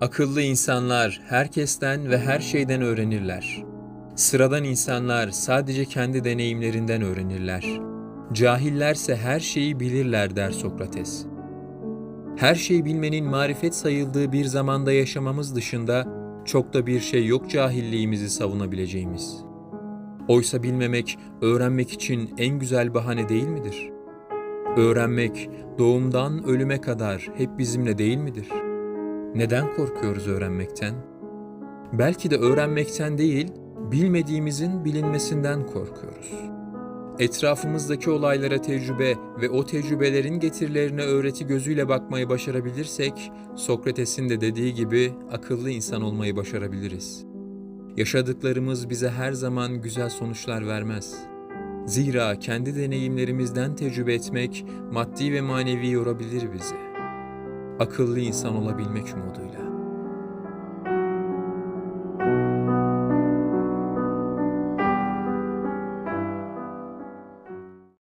Akıllı insanlar herkesten ve her şeyden öğrenirler. Sıradan insanlar sadece kendi deneyimlerinden öğrenirler. Cahillerse her şeyi bilirler der Sokrates. Her şeyi bilmenin marifet sayıldığı bir zamanda yaşamamız dışında çok da bir şey yok cahilliğimizi savunabileceğimiz. Oysa bilmemek, öğrenmek için en güzel bahane değil midir? Öğrenmek, doğumdan ölüme kadar hep bizimle değil midir? Neden korkuyoruz öğrenmekten? Belki de öğrenmekten değil, bilmediğimizin bilinmesinden korkuyoruz. Etrafımızdaki olaylara tecrübe ve o tecrübelerin getirilerine öğreti gözüyle bakmayı başarabilirsek, Sokrates'in de dediği gibi akıllı insan olmayı başarabiliriz. Yaşadıklarımız bize her zaman güzel sonuçlar vermez. Zira kendi deneyimlerimizden tecrübe etmek maddi ve manevi yorabilir bizi. Akıllı insan olabilmek umuduyla.